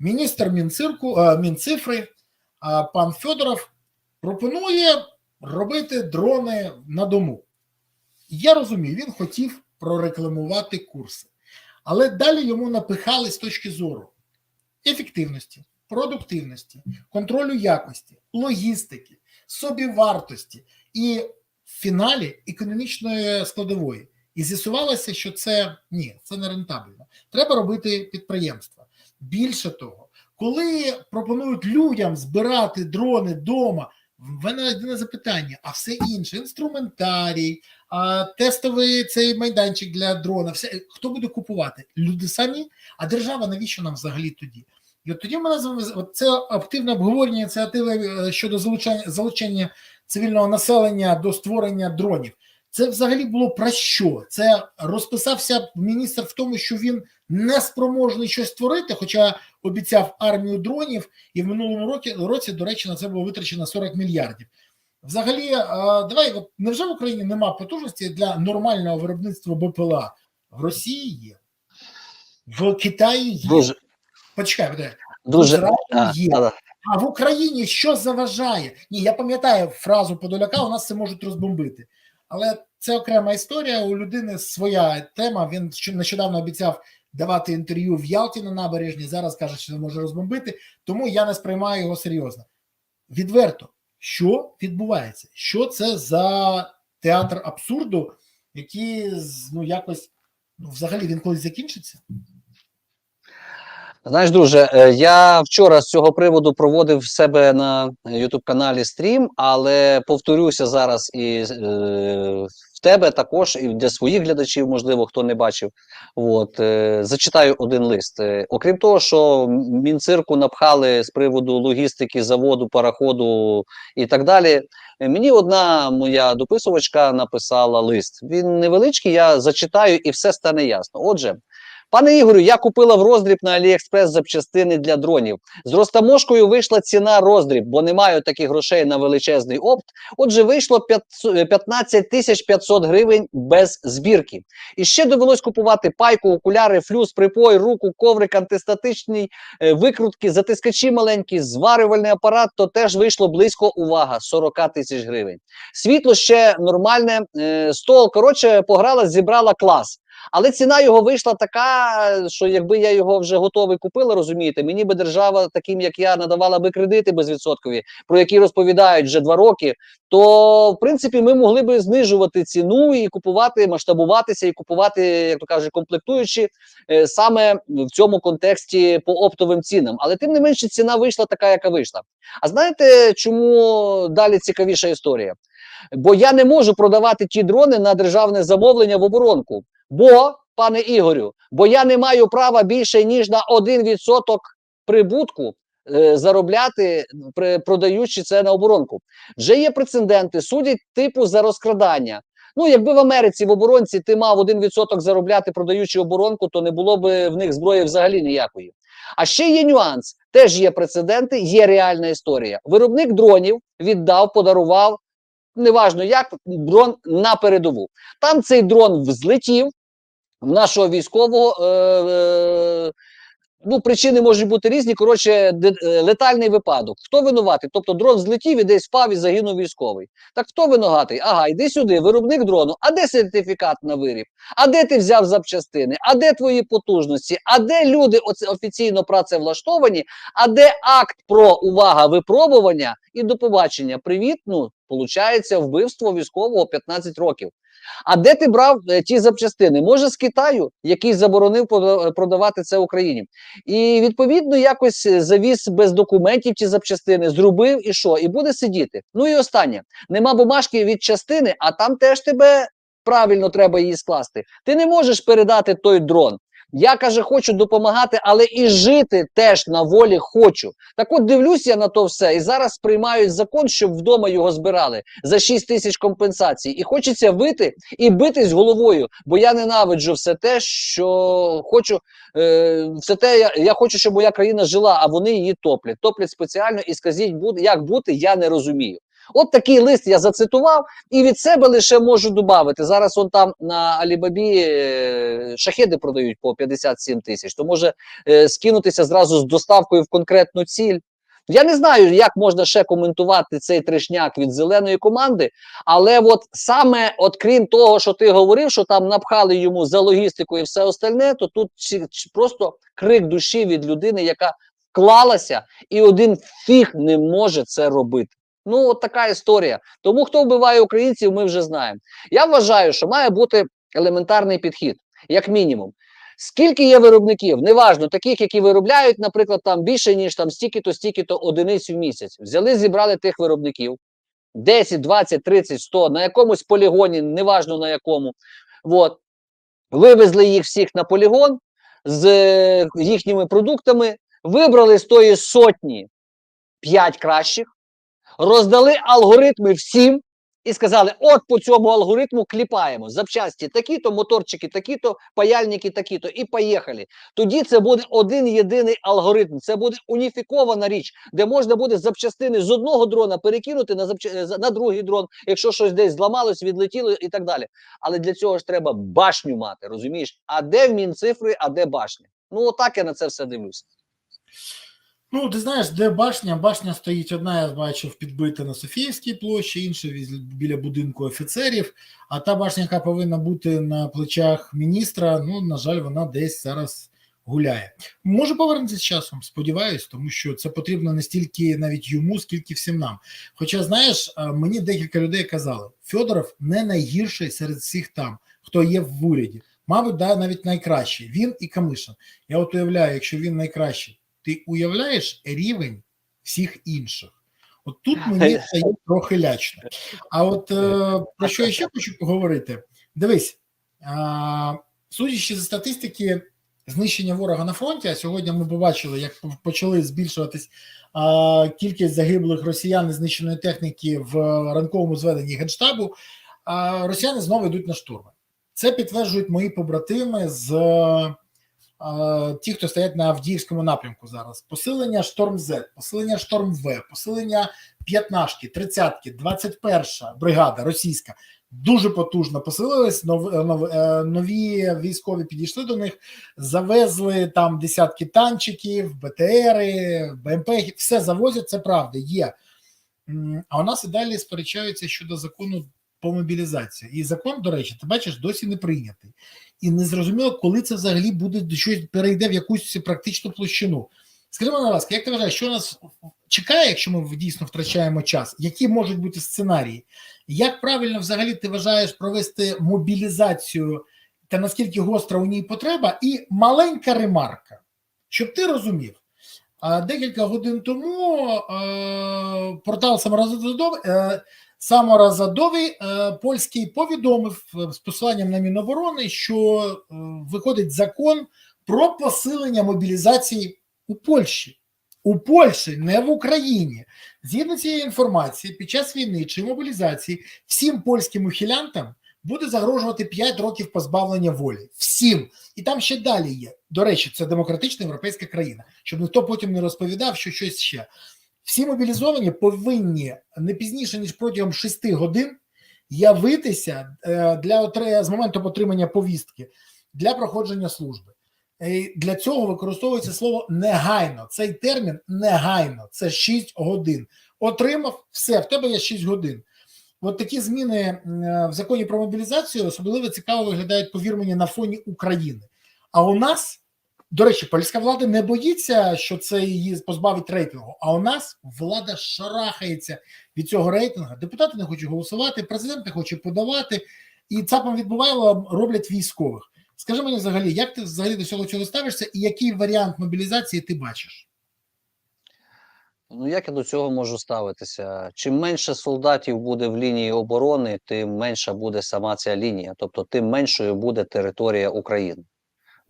міністр Мінцирку, е, Мінцифри е, пан Федоров пропонує робити дрони на дому. Я розумію, він хотів прорекламувати курси, але далі йому напихали з точки зору ефективності, продуктивності, контролю якості, логістики, собівартості і в фіналі економічної складової. І з'ясувалося, що це ні, це не рентабельно. Треба робити підприємства. Більше того, коли пропонують людям збирати дрони вдома, в мене єдине запитання, а все інше, інструментарій, тестовий цей майданчик для дрона, все хто буде купувати? Люди самі, а держава навіщо нам взагалі тоді? І от тоді мене от це активне обговорення ініціативи е, щодо залучення залучення цивільного населення до створення дронів. Це взагалі було про що? Це розписався міністр в тому, що він не спроможний щось створити, хоча обіцяв армію дронів, і в минулому році, році, до речі, на це було витрачено 40 мільярдів. Взагалі, е, давай, невже в Україні нема потужності для нормального виробництва БПЛА? В Росії є, в Китаї є. Дуже, Почекай, почекай. дуже. А, є. та-да. А в Україні що заважає? Ні, я пам'ятаю фразу Подоляка, у нас це можуть розбомбити. Але це окрема історія. У людини своя тема. Він нещодавно обіцяв давати інтерв'ю в Ялті на набережні. Зараз каже, що не може розбомбити. Тому я не сприймаю його серйозно. Відверто, що відбувається? Що це за театр абсурду, який ну якось ну, взагалі він колись закінчиться? Знаєш, друже, е, я вчора з цього приводу проводив в себе на youtube каналі стрім, але повторюся зараз і е, в тебе також, і для своїх глядачів, можливо, хто не бачив. От, е, зачитаю один лист. Окрім того, що мінцирку напхали з приводу логістики, заводу, пароходу і так далі. Мені одна моя дописувачка написала лист. Він невеличкий, я зачитаю і все стане ясно. Отже. Пане Ігорю, я купила в роздріб на Аліекспрес запчастини для дронів. З розтаможкою вийшла ціна роздріб, бо не маю таких грошей на величезний опт. Отже, вийшло 15 тисяч 500 гривень без збірки. І ще довелось купувати пайку, окуляри, флюс, припой, руку, коврик, антистатичний, е, викрутки, затискачі маленькі, зварювальний апарат, то теж вийшло близько, увага, 40 тисяч гривень. Світло ще нормальне, е, стол, коротше, пограла, зібрала клас. Але ціна його вийшла така, що якби я його вже готовий купила, розумієте, мені би держава, таким як я, надавала би кредити безвідсоткові, про які розповідають вже два роки. То в принципі ми могли би знижувати ціну і купувати, масштабуватися і купувати, як то кажуть, комплектуючі е, саме в цьому контексті по оптовим цінам. Але тим не менше ціна вийшла така, яка вийшла. А знаєте, чому далі цікавіша історія? Бо я не можу продавати ті дрони на державне замовлення в оборонку. Бо, пане Ігорю, бо я не маю права більше ніж на 1% прибутку е, заробляти, при, продаючи це на оборонку. Вже є прецеденти, судять типу за розкрадання. Ну, якби в Америці в оборонці ти мав 1% заробляти, продаючи оборонку, то не було б в них зброї взагалі ніякої. А ще є нюанс: теж є прецеденти, є реальна історія. Виробник дронів віддав, подарував. Неважно як дрон на передову. Там цей дрон взлетів нашого військового. Е, ну, причини можуть бути різні. Коротше, е, летальний випадок. Хто винуватий? Тобто дрон злетів і десь впав і загинув військовий. Так хто винуватий? Ага, йди сюди, виробник дрону. А де сертифікат на виріб? А де ти взяв запчастини? А де твої потужності? А де люди офіційно працевлаштовані? А де акт про увага випробування і до побачення? Привіт, ну получається вбивство військового 15 років. А де ти брав е, ті запчастини? Може, з Китаю, який заборонив продавати це Україні, і відповідно якось е, завіз без документів ті запчастини, зробив і що? І буде сидіти. Ну і останнє: нема бумажки від частини, а там теж тебе правильно треба її скласти. Ти не можеш передати той дрон. Я каже, хочу допомагати, але і жити теж на волі хочу. Так от дивлюсь я на то все, і зараз приймають закон, щоб вдома його збирали за 6 тисяч компенсацій. І хочеться вити і битись головою, бо я ненавиджу все те, що хочу, е, все те, я, я хочу, щоб моя країна жила, а вони її топлять. Топлять спеціально і скажіть, як бути, я не розумію. От такий лист я зацитував, і від себе лише можу додати. Зараз он там на Алібабі е, шахеди продають по 57 тисяч. То може е, скинутися зразу з доставкою в конкретну ціль. Я не знаю, як можна ще коментувати цей трешняк від зеленої команди, але от саме, от крім того, що ти говорив, що там напхали йому за логістику і все остальне, то тут просто крик душі від людини, яка вклалася, і один фіг не може це робити. Ну, от така історія. Тому хто вбиває українців, ми вже знаємо. Я вважаю, що має бути елементарний підхід, як мінімум. Скільки є виробників, неважно, таких, які виробляють, наприклад, там більше, ніж там стільки-то, стільки-то одиниць в місяць. Взяли, зібрали тих виробників 10, 20, 30, 100, на якомусь полігоні, неважно на якому. От. Вивезли їх всіх на полігон з е, їхніми продуктами, вибрали з тої сотні 5 кращих, роздали алгоритми всім і сказали: от по цьому алгоритму кліпаємо запчасті такі-то, моторчики такі-то, паяльники такі-то, і поїхали. Тоді це буде один єдиний алгоритм. Це буде уніфікована річ, де можна буде запчастини з одного дрона перекинути на запча... е, на другий дрон, якщо щось десь зламалось, відлетіло і так далі. Але для цього ж треба башню мати, розумієш? А де в Мінцифри, а де башня? Ну, отак я на це все дивлюся. Ну, ти знаєш, де башня? Башня стоїть одна, я бачив, підбита на Софіївській площі, інша біля будинку офіцерів. А та башня, яка повинна бути на плечах міністра, ну, на жаль, вона десь зараз гуляє. Може повернутися з часом, сподіваюсь, тому що це потрібно не стільки навіть йому, скільки всім нам. Хоча, знаєш, е, мені декілька людей казали, Федоров не найгірший серед всіх там, хто є в уряді. Мабуть, да, навіть найкращий. Він і Камишин. Я от уявляю, якщо він найкращий ти уявляєш рівень всіх інших. От тут мені стає трохи лячно. А от е, про що я ще хочу поговорити? Дивись, а, судячи зі статистики знищення ворога на фронті, а сьогодні ми побачили, як почали збільшуватись а, кількість загиблих росіян і знищеної техніки в ранковому зведенні Генштабу, а, росіяни знову йдуть на штурми. Це підтверджують мої побратими з е, ті, хто стоять на Авдіївському напрямку зараз. Посилення Шторм З, посилення Шторм В, посилення п'ятнашки, тридцятки, 21 бригада російська дуже потужно посилились. Нов, е, нові військові підійшли до них, завезли там десятки танчиків, БТРи, БМП, все завозять. Це правда, є. А у нас і далі сперечаються щодо закону по мобілізації. І закон, до речі, ти бачиш, досі не прийнятий. І не зрозуміло, коли це взагалі буде до щось перейде в якусь практичну площину. Скажи, будь ласка, як ти вважаєш, що нас чекає, якщо ми дійсно втрачаємо час? Які можуть бути сценарії? Як правильно взагалі ти вважаєш провести мобілізацію та наскільки гостра у ній потреба? І маленька ремарка, щоб ти розумів. Декілька годин тому е, портал саморазадовий, е, саморазадовий е, польський повідомив е, з посиланням на Міноборони, що е, виходить закон про посилення мобілізації у Польщі. У Польщі, не в Україні. Згідно цієї інформації, під час війни чи мобілізації всім польським ухилянтам буде загрожувати 5 років позбавлення волі. Всім. І там ще далі є. До речі, це демократична європейська країна, щоб ніхто потім не розповідав, що щось ще. Всі мобілізовані повинні не пізніше ніж протягом 6 годин явитися е, для з моменту отримання повістки для проходження служби. Е, Для цього використовується слово негайно. Цей термін негайно. Це 6 годин. Отримав все, в тебе є 6 годин. От такі зміни е, в законі про мобілізацію особливо цікаво виглядають, повір мені, на фоні України. А у нас, до речі, польська влада не боїться, що це її позбавить рейтингу. А у нас влада шарахається від цього рейтингу. Депутати не хочуть голосувати, президент не хоче подавати, і ЦАПом відбуває роблять військових. Скажи мені взагалі, як ти взагалі до цього цього ставишся, і який варіант мобілізації ти бачиш? Ну, як я до цього можу ставитися? Чим менше солдатів буде в лінії оборони, тим менша буде сама ця лінія, тобто тим меншою буде територія України.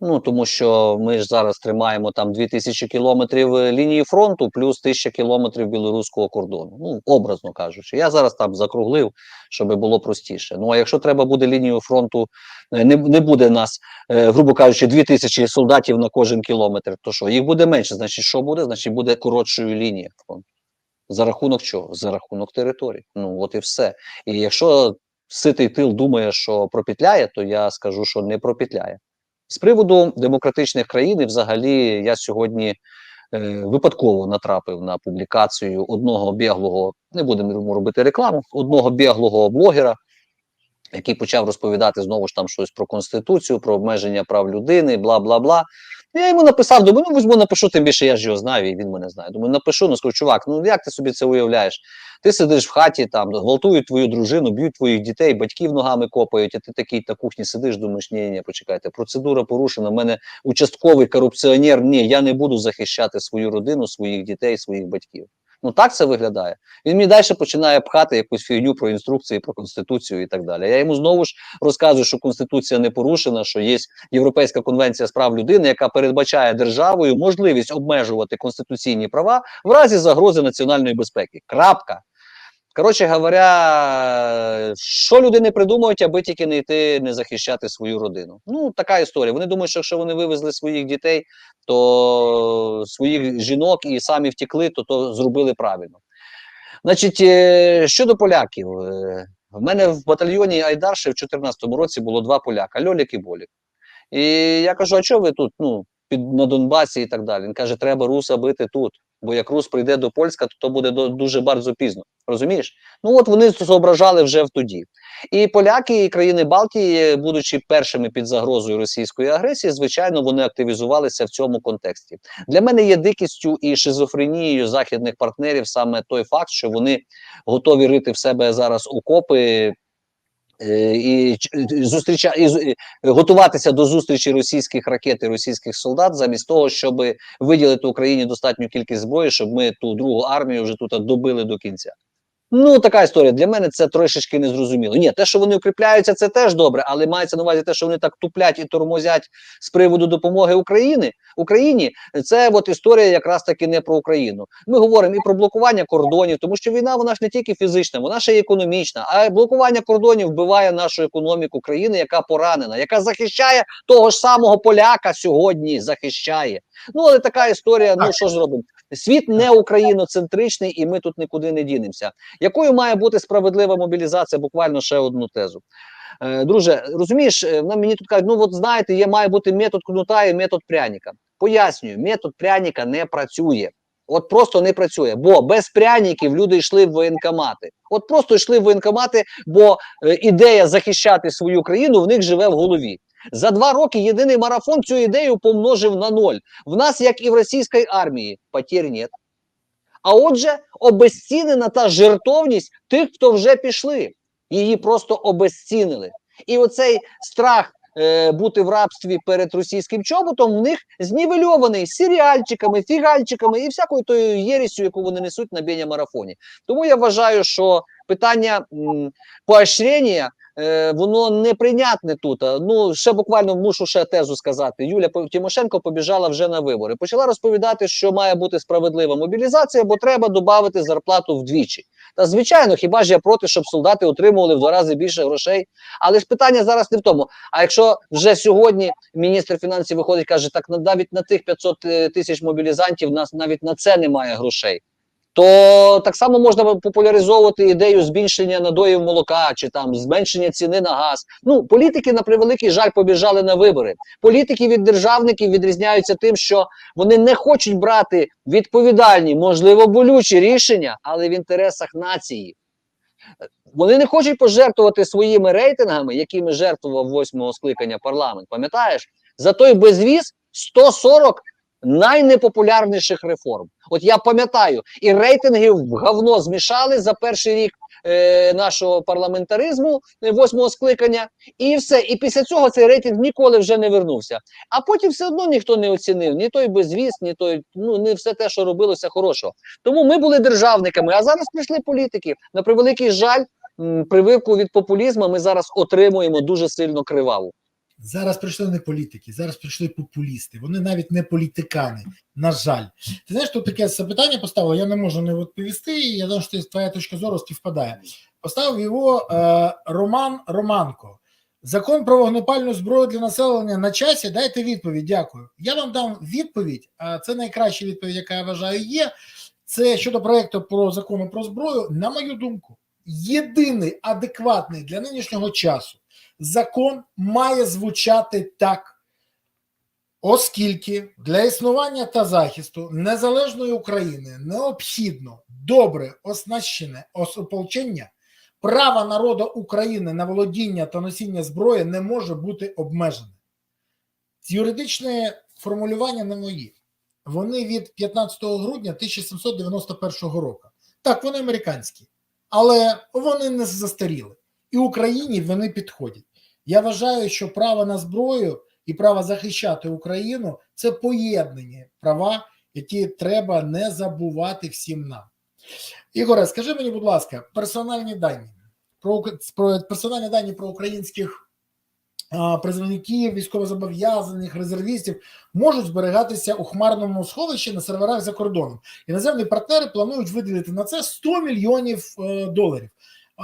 Ну тому що ми ж зараз тримаємо там 2000 кілометрів е, лінії фронту, плюс 1000 кілометрів білоруського кордону. Ну, образно кажучи, я зараз там закруглив, щоб було простіше. Ну а якщо треба буде лінію фронту, е, не, не буде нас, е, грубо кажучи, 2000 солдатів на кожен кілометр, то що їх буде менше? Значить, що буде? Значить, буде коротшою лінія фронту. За рахунок чого? За рахунок територій. Ну от і все. І якщо ситий тил думає, що пропетляє, то я скажу, що не пропетляє. З приводу демократичних країн, і взагалі, я сьогодні е, випадково натрапив на публікацію одного біглого, не будемо робити рекламу, одного біглого блогера, який почав розповідати знову ж там щось про конституцію, про обмеження прав людини, бла бла бла. Я йому написав, думаю, ну візьму, напишу, тим більше я ж його знаю, і він мене знає. Думаю, напишу, ну скажу, чувак, ну як ти собі це уявляєш? Ти сидиш в хаті, там гвалтують твою дружину, б'ють твоїх дітей, батьків ногами копають, а ти такий на кухні сидиш, думаєш, ні, ні, почекайте, процедура порушена. в мене участковий корупціонер. Ні, я не буду захищати свою родину, своїх дітей, своїх батьків. Ну так це виглядає. Він мені далі починає пхати якусь фігню про інструкції, про конституцію і так далі. Я йому знову ж розказую, що конституція не порушена, що є Європейська конвенція з прав людини, яка передбачає державою можливість обмежувати конституційні права в разі загрози національної безпеки. Крапка. Коротше говоря, що люди не придумають, аби тільки не йти не захищати свою родину. Ну, така історія. Вони думають, що якщо вони вивезли своїх дітей, то своїх жінок і самі втекли, то то зробили правильно. Значить, е, щодо поляків, е, в мене в батальйоні Айдар ще в 2014 році було два поляка Льолік і Болік. І я кажу: а чого ви тут ну, під, на Донбасі і так далі? Він каже, треба руса бити тут. Бо як рус прийде до Польська, то, то буде до, дуже bardzo пізно. Розумієш? Ну от вони зображали вже в тоді. І поляки, і країни Балтії, будучи першими під загрозою російської агресії, звичайно, вони активізувалися в цьому контексті. Для мене є дикістю і шизофренією західних партнерів саме той факт, що вони готові рити в себе зараз окопи. Е, І ч- зустріча і готуватися до зустрічі російських ракет і російських солдат, замість того, щоб виділити Україні достатню кількість зброї, щоб ми ту другу армію вже тут добили до кінця. Ну, така історія. Для мене це трошечки незрозуміло. Ні, те, що вони укріпляються, це теж добре, але мається на увазі те, що вони так туплять і тормозять з приводу допомоги України Україні. Це от історія якраз таки не про Україну. Ми говоримо і про блокування кордонів, тому що війна вона ж не тільки фізична, вона ще й економічна. А блокування кордонів вбиває нашу економіку країни, яка поранена, яка захищає того ж самого поляка сьогодні. Захищає. Ну але така історія. Ну що ж робимо? Світ не україноцентричний, і ми тут нікуди не дінемося. Якою має бути справедлива мобілізація? Буквально ще одну тезу. Е, друже, розумієш, е, мені тут кажуть, ну от знаєте, є має бути метод кнута і метод пряника. Пояснюю, метод пряника не працює. От просто не працює, бо без пряників люди йшли в воєнкомати. От просто йшли в воєнкомати, бо е, ідея захищати свою країну в них живе в голові. За два роки єдиний марафон цю ідею помножив на ноль. В нас, як і в російській армії, потерь нет. А отже, обезцінена та жертовність тих, хто вже пішли. Її просто обезцінили. І оцей страх е, бути в рабстві перед російським чоботом в них знівельований серіальчиками, фігальчиками і всякою тою єрісю, яку вони несуть на бєня марафоні. Тому я вважаю, що питання м, поощрення воно неприйнятне тут. Ну ще буквально мушу ще тезу сказати. Юля Тимошенко побіжала вже на вибори. Почала розповідати, що має бути справедлива мобілізація, бо треба додати зарплату вдвічі. Та звичайно, хіба ж я проти, щоб солдати отримували в два рази більше грошей? Але ж питання зараз не в тому. А якщо вже сьогодні міністр фінансів виходить, каже, так на- навіть на тих 500 е, тисяч мобілізантів нас навіть на це немає грошей. То так само можна популяризовувати ідею збільшення надоїв молока чи там зменшення ціни на газ. Ну політики на превеликий жаль побіжали на вибори. Політики від державників відрізняються тим, що вони не хочуть брати відповідальні, можливо, болючі рішення, але в інтересах нації. Вони не хочуть пожертвувати своїми рейтингами, якими жертвував восьмого скликання парламент. Пам'ятаєш, за той безвіз 140 найнепопулярніших реформ. От я пам'ятаю, і рейтинги в говно змішали за перший рік е, нашого парламентаризму е, восьмого скликання, і все. І після цього цей рейтинг ніколи вже не вернувся. А потім все одно ніхто не оцінив ні той безвіз, ні той, ну не все те, що робилося хорошого. Тому ми були державниками, а зараз прийшли політики. На превеликий жаль, прививку від популізму ми зараз отримуємо дуже сильно криваву. Зараз прийшли не політики, зараз прийшли популісти. Вони навіть не політикани. На жаль, ти знаєш, тут таке запитання поставив. Я не можу не відповісти. і Я знаю, що твоя точка зору співпадає. Поставив його е, Роман Романко. Закон про вогнепальну зброю для населення на часі. Дайте відповідь. Дякую. Я вам дам відповідь. А це найкраща відповідь, яка я вважаю є. Це щодо проекту про закону про зброю, на мою думку, єдиний адекватний для нинішнього часу закон має звучати так. Оскільки для існування та захисту незалежної України необхідно добре оснащене ополчення, право народу України на володіння та носіння зброї не може бути обмежене. Юридичне формулювання не мої. Вони від 15 грудня 1791 року. Так, вони американські, але вони не застаріли. І Україні вони підходять. Я вважаю, що право на зброю і право захищати Україну це поєднані права, які треба не забувати всім нам. Ігоре, скажи мені, будь ласка, персональні дані про, про персональні дані про українських а, призовників, військовозобов'язаних, резервістів можуть зберігатися у хмарному сховищі на серверах за кордоном. Іноземні партнери планують виділити на це 100 мільйонів е, доларів.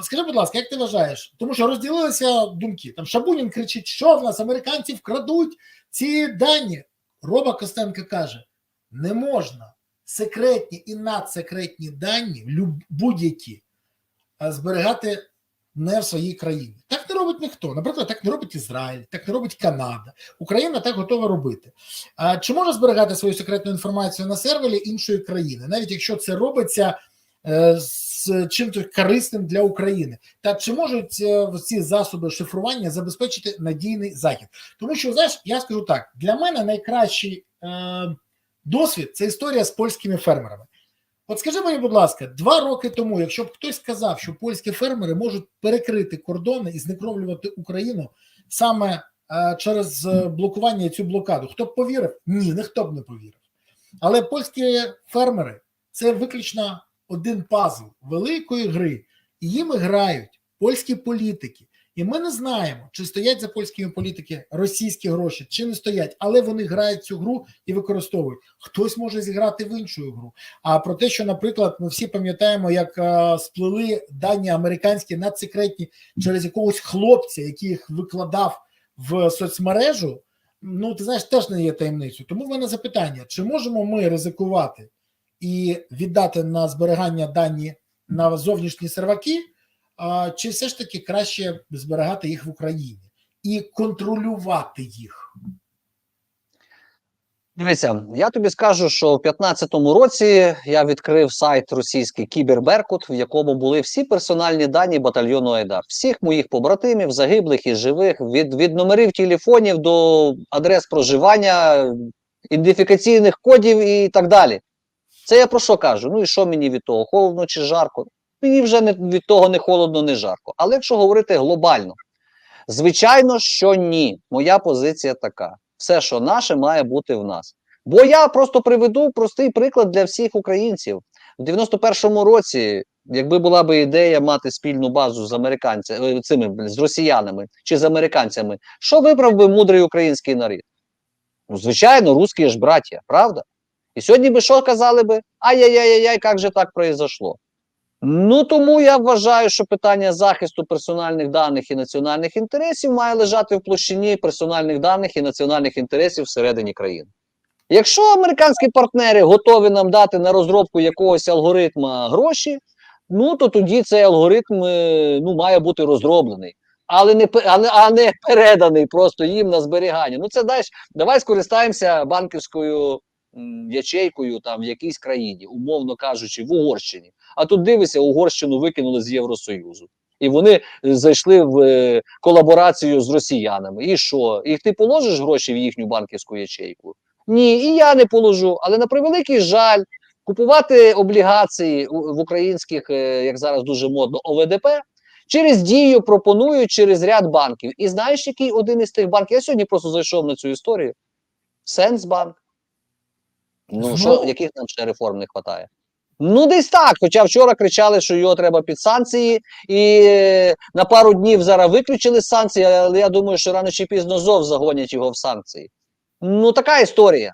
Скажи, будь ласка, як ти вважаєш? Тому що розділилися думки. Там Шабунін кричить, що в нас американці вкрадуть ці дані. Роба Костенко каже: не можна секретні і надсекретні дані, будь-які, зберігати не в своїй країні. Так не робить ніхто. Наприклад, так не робить Ізраїль, так не робить Канада. Україна так готова робити. А чи може зберігати свою секретну інформацію на сервері іншої країни, навіть якщо це робиться е, з чимось корисним для України? Та чи можуть е, ці засоби шифрування забезпечити надійний захід? Тому що, знаєш, я скажу так: для мене найкращий е, досвід це історія з польськими фермерами. От скажи мені, будь ласка, два роки тому, якщо б хтось сказав, що польські фермери можуть перекрити кордони і знекровлювати Україну саме е, через е, блокування цю блокаду, хто б повірив? Ні, ніхто б не повірив. Але польські фермери це виключно один пазл великої гри, і їм грають польські політики. І ми не знаємо, чи стоять за польськими політики російські гроші, чи не стоять, але вони грають цю гру і використовують. Хтось може зіграти в іншу гру. А про те, що, наприклад, ми всі пам'ятаємо, як е, сплили дані американські надсекретні через якогось хлопця, який їх викладав в соцмережу. Ну, ти знаєш, теж не є таємницею. Тому в мене запитання: чи можемо ми ризикувати і віддати на зберігання дані на зовнішні серваки? чи все ж таки краще зберігати їх в Україні і контролювати їх? Дивися, я тобі скажу, що в 2015 році я відкрив сайт російський Кіберберкут, в якому були всі персональні дані батальйону Айдар, всіх моїх побратимів, загиблих і живих, від, від номерів телефонів до адрес проживання, ідентифікаційних кодів і так далі. Це я про що кажу? Ну і що мені від того? Холодно чи жарко? Мені вже не, від того не холодно, не жарко. Але якщо говорити глобально, звичайно, що ні. Моя позиція така: все, що наше, має бути в нас. Бо я просто приведу простий приклад для всіх українців. У 91-му році, якби була би ідея мати спільну базу з американцями, е, цими з росіянами чи з американцями, що вибрав би мудрий український народ? Ну, звичайно, русські ж браття, правда? І сьогодні би що казали би? Ай-яй-яй-яй, як же так произошло? Ну тому я вважаю, що питання захисту персональних даних і національних інтересів має лежати в площині персональних даних і національних інтересів всередині країни. Якщо американські партнери готові нам дати на розробку якогось алгоритма гроші, ну то тоді цей алгоритм е, ну, має бути розроблений, але не пе- а не, переданий просто їм на зберігання. Ну це знаєш, давай скористаємося банківською ячейкою там в якійсь країні, умовно кажучи, в Угорщині. А тут дивися, Угорщину викинули з Євросоюзу. І вони е, зайшли в е, колаборацію з росіянами. І що? І ти положиш гроші в їхню банківську ячейку? Ні, і я не положу. Але на превеликий жаль, купувати облігації в українських, е, як зараз дуже модно, ОВДП. Через дію пропонують через ряд банків. І знаєш, який один із тих банків? Я сьогодні просто зайшов на цю історію. Сенсбанк. Ну, що, яких нам ще реформ не вистачає? Ну, десь так. Хоча вчора кричали, що його треба під санкції, і на пару днів зараз виключили санкції, але я думаю, що рано чи пізно зов загонять його в санкції. Ну, така історія.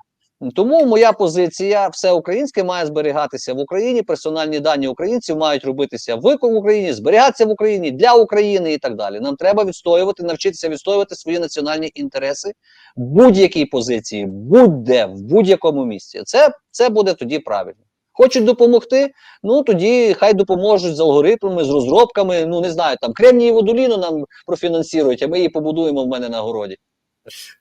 Тому моя позиція: все українське має зберігатися в Україні. Персональні дані українців мають робитися в Україні, зберігатися в Україні для України і так далі. Нам треба відстоювати, навчитися відстоювати свої національні інтереси будь-якій позиції, будь-де, в будь-якому місці. Це, це буде тоді правильно. Хочуть допомогти, ну тоді хай допоможуть з алгоритмами, з розробками. Ну не знаю, там Кремнієву доліну нам профінансують, а ми її побудуємо в мене на городі.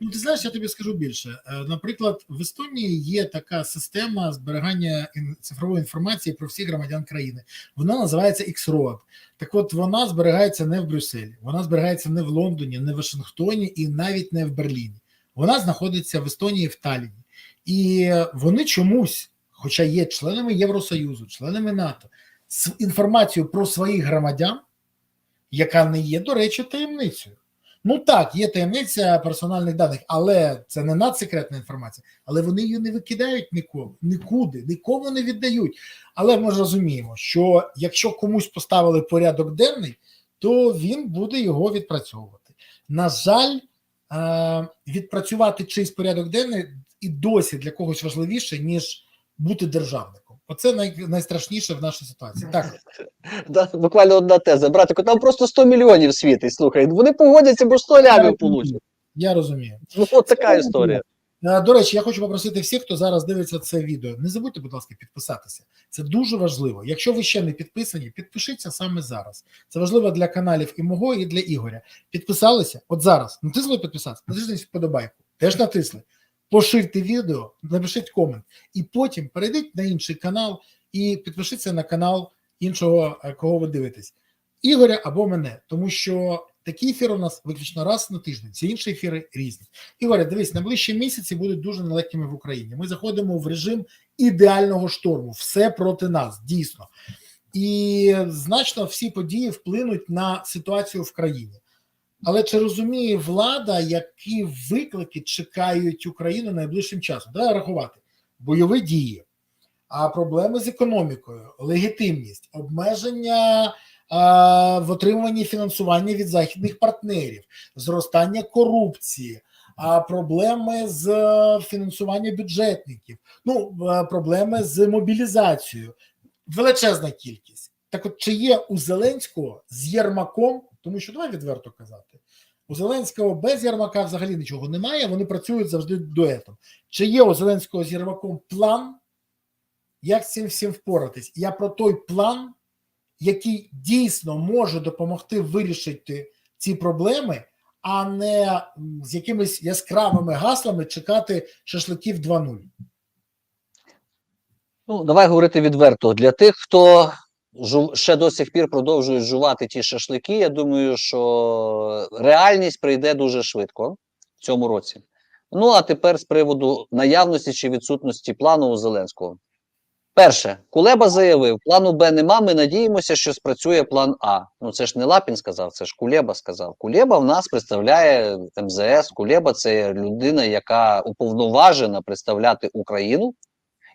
Ну, ти знаєш, я тобі скажу більше. Е, Наприклад, в Естонії є така система зберігання цифрової інформації про всіх громадян країни. Вона називається X-Road. Так от вона зберігається не в Брюсселі, вона зберігається не в Лондоні, не в Вашингтоні і навіть не в Берліні. Вона знаходиться в Естонії в Талліні. І вони чомусь, хоча є членами Євросоюзу, членами НАТО, з інформацією про своїх громадян, яка не є, до речі, таємницею. Ну так, є таємниця персональних даних, але це не надсекретна інформація. Але вони її не викидають ніколи, нікуди, нікому не віддають. Але ми ж розуміємо, що якщо комусь поставили порядок денний, то він буде його відпрацьовувати. На жаль, е, відпрацювати чийсь порядок денний і досі для когось важливіше, ніж бути державником. Оце най, найстрашніше в нашій ситуації. Так, Да, буквально одна теза. Братику, там просто 100 мільйонів світить. Слухай, вони погодяться, бо 100 лямів получать. я розумію. Ну, от така історія. Е, До речі, я хочу попросити всіх, хто зараз дивиться це відео. Не забудьте, будь ласка, підписатися. Це дуже важливо. Якщо ви ще не підписані, підпишіться саме зараз. Це важливо для каналів і мого, і для Ігоря. Підписалися? От зараз. Натисли підписатися, натисніть вподобайку. Теж натисли. Поширте відео, напишіть комент, і потім перейдіть на інший канал і підпишіться на канал іншого, е, кого ви дивитесь. Ігоря або мене, тому що такі ефіри у нас виключно раз на тиждень. Всі інші ефіри різні. Ігоря, дивись, найближчі місяці будуть дуже нелегкими в Україні. Ми заходимо в режим ідеального шторму. Все проти нас, дійсно. І значно всі події вплинуть на ситуацію в країні. Але чи розуміє влада, які виклики чекають Україну найближчим часом? Давай рахувати бойові дії, а проблеми з економікою, легітимність, обмеження а, в отриманні фінансування від західних партнерів, зростання корупції, а проблеми з е, фінансуванням бюджетників, ну е, проблеми з мобілізацією, величезна кількість. Так, от чи є у Зеленського з Єрмаком, тому що давай відверто казати, у Зеленського без Єрмака взагалі нічого немає. Вони працюють завжди дуетом. Чи є у Зеленського з Єрмаком план, як з цим всім впоратись? Я про той план, який дійсно може допомогти вирішити ці проблеми, а не з якимись яскравими гаслами чекати шашликів 2.0. Ну, давай говорити відверто. Для тих, хто жу- ще до сих пір продовжує жувати ті шашлики, я думаю, що реальність прийде дуже швидко в цьому році. Ну а тепер з приводу наявності чи відсутності плану у Зеленського. Перше, Кулеба заявив, плану Б нема. Ми надіємося, що спрацює план А. Ну це ж не Лапін сказав, це ж Кулеба сказав. Кулеба в нас представляє МЗС. Кулеба це людина, яка уповноважена представляти Україну.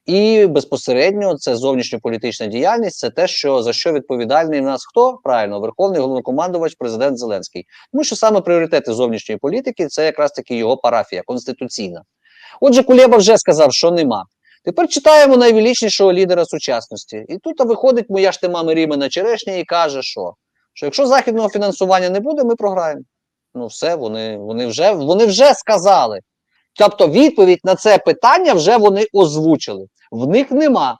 І безпосередньо це зовнішньополітична діяльність, це те, що за що відповідальний в нас хто правильно, верховний головнокомандувач, президент Зеленський. Тому що саме пріоритети зовнішньої політики це якраз таки його парафія конституційна. Отже, Кулеба вже сказав, що нема. Тепер читаємо найвеличнішого лідера сучасності. І тут виходить моя ж тема Рімена Черешня і каже, що, що якщо західного фінансування не буде, ми програємо. Ну, все, вони, вони, вже, вони вже сказали. Тобто відповідь на це питання вже вони озвучили. В них нема.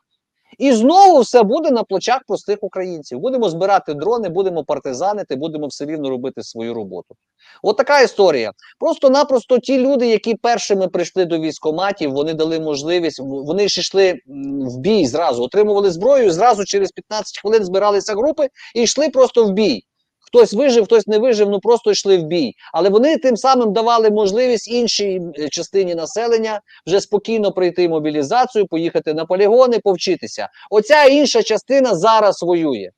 І знову все буде на плечах простих українців. Будемо збирати дрони, будемо партизанити, будемо все рівно робити свою роботу. От така історія. Просто-напросто ті люди, які першими прийшли до військоматів, вони дали можливість, вони ж йшли в бій зразу, отримували зброю, зразу через 15 хвилин збиралися групи і йшли просто в бій. Хтось вижив, хтось не вижив, ну просто йшли в бій. Але вони тим самим давали можливість іншій частині населення вже спокійно пройти мобілізацію, поїхати на полігони, повчитися. Оця інша частина зараз воює.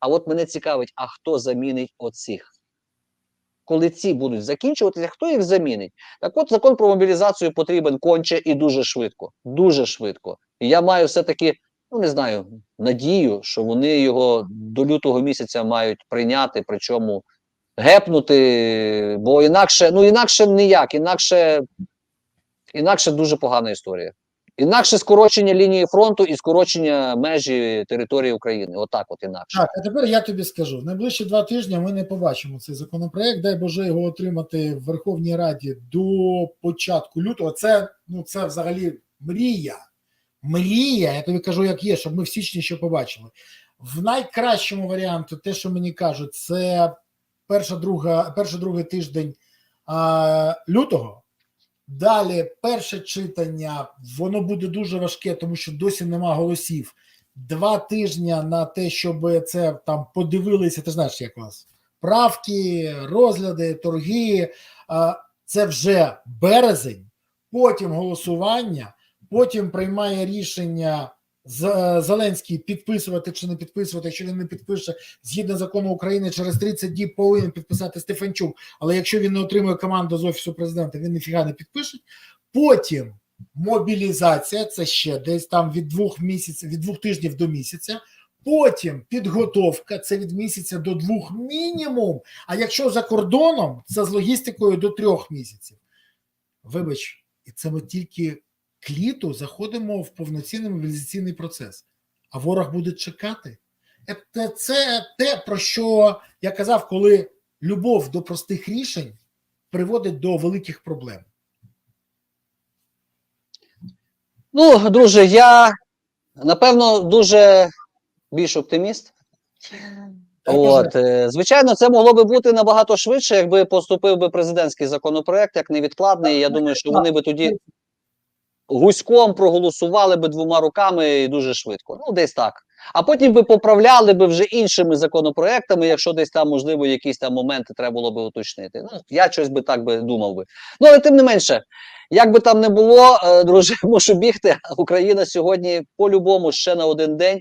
А от мене цікавить, а хто замінить оцих? Коли ці будуть закінчуватися, хто їх замінить? Так от закон про мобілізацію потрібен конче і дуже швидко. Дуже швидко. І я маю все-таки, ну не знаю, надію, що вони його до лютого місяця мають прийняти, причому гепнути, бо інакше, ну інакше ніяк, інакше, інакше дуже погана історія. Інакше скорочення лінії фронту і скорочення межі території України. Отак, от інакше. Так, а тепер я тобі скажу: найближчі два тижні ми не побачимо цей законопроект. Дай Боже його отримати в Верховній Раді до початку лютого. Це ну це взагалі мрія. Мрія, я тобі кажу, як є, щоб ми в січні ще побачили. В найкращому варіанті, те, що мені кажуть, це перша, друга, перший другий тиждень а, лютого. Далі перше читання, воно буде дуже важке, тому що досі нема голосів. Два тижні на те, щоб це там подивилися, ти знаєш, як у вас правки, розгляди, торги. Це вже березень, потім голосування, потім приймає рішення е, Зеленський підписувати чи не підписувати. Якщо він не підпише, згідно закону України, через 30 діб повинен підписати Стефанчук. Але якщо він не отримує команду з офісу президента, він ніфіга не підпише. Потім мобілізація, це ще десь там від двох місяців, від двох тижнів до місяця. Потім підготовка, це від місяця до двох мінімум. А якщо за кордоном, це з логістикою до трьох місяців. Вибач, і це ми тільки к літу заходимо в повноцінний мобілізаційний процес, а ворог буде чекати. Це, це те, про що я казав, коли любов до простих рішень приводить до великих проблем. Ну, друже, я напевно дуже більш оптиміст. От, е, звичайно, це могло би бути набагато швидше, якби поступив би президентський законопроект як невідкладний. Я думаю, що вони би тоді гуськом проголосували би двома руками і дуже швидко. Ну, десь так. А потім би поправляли би вже іншими законопроектами, якщо десь там, можливо, якісь там моменти треба було би уточнити. Ну, я щось би так би думав би. Ну, але тим не менше, як би там не було, е, друже, мушу бігти. Україна сьогодні по-любому ще на один день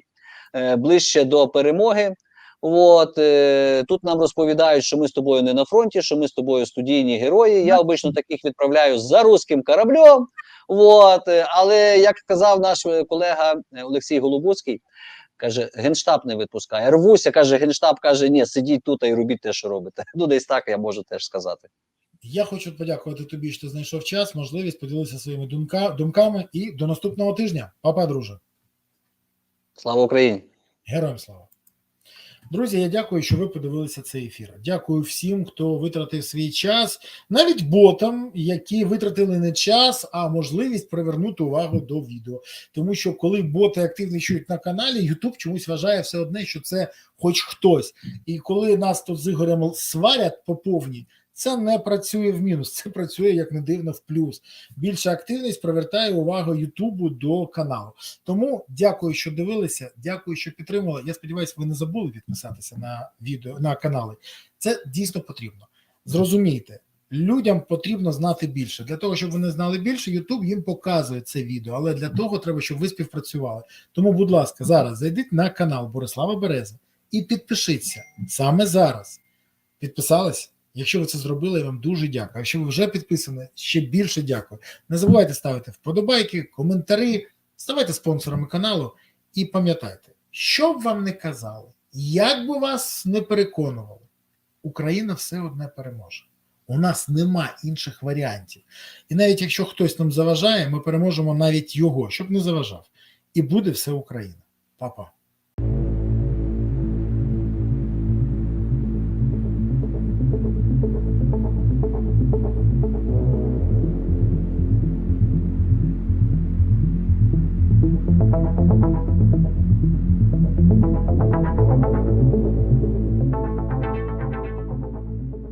е, ближче до перемоги. От е, тут нам розповідають, що ми з тобою не на фронті, що ми з тобою студійні герої. Я обично таких відправляю за руським кораблем. От, е, але як казав наш е, колега е, Олексій Голубуцький, каже: Генштаб не відпускає. Рвуся, каже, Генштаб каже: ні, сидіть тут і робіть те, що робите. Ну, десь так я можу теж сказати. Я хочу подякувати тобі, що ти знайшов час, можливість поділитися своїми думка, думками і до наступного тижня. Папа, друже. Слава Україні! Героям слава. Друзі, я дякую, що ви подивилися цей ефір. Дякую всім, хто витратив свій час, навіть ботам, які витратили не час, а можливість привернути увагу до відео. Тому що коли боти активнішують на каналі, YouTube чомусь вважає все одне, що це хоч хтось. І коли нас тут з Ігорем сварять по повній, це не працює в мінус, це працює як не дивно в плюс. Більша активність привертає увагу Ютубу до каналу. Тому дякую, що дивилися. Дякую, що підтримали. Я сподіваюся, ви не забули підписатися на відео на канали. Це дійсно потрібно. Зрозумійте, людям потрібно знати більше. Для того, щоб вони знали більше, Ютуб їм показує це відео. Але для того треба, щоб ви співпрацювали. Тому, будь ласка, зараз зайдіть на канал Борислава Берези і підпишіться саме зараз. Підписались? Якщо ви це зробили, я вам дуже дякую. Якщо ви вже підписані, ще більше дякую. Не забувайте ставити вподобайки, коментарі, ставайте спонсорами каналу і пам'ятайте, що б вам не казали, як би вас не переконували, Україна все одне переможе. У нас нема інших варіантів. І навіть якщо хтось нам заважає, ми переможемо навіть його, щоб не заважав. І буде все Україна. Па-па.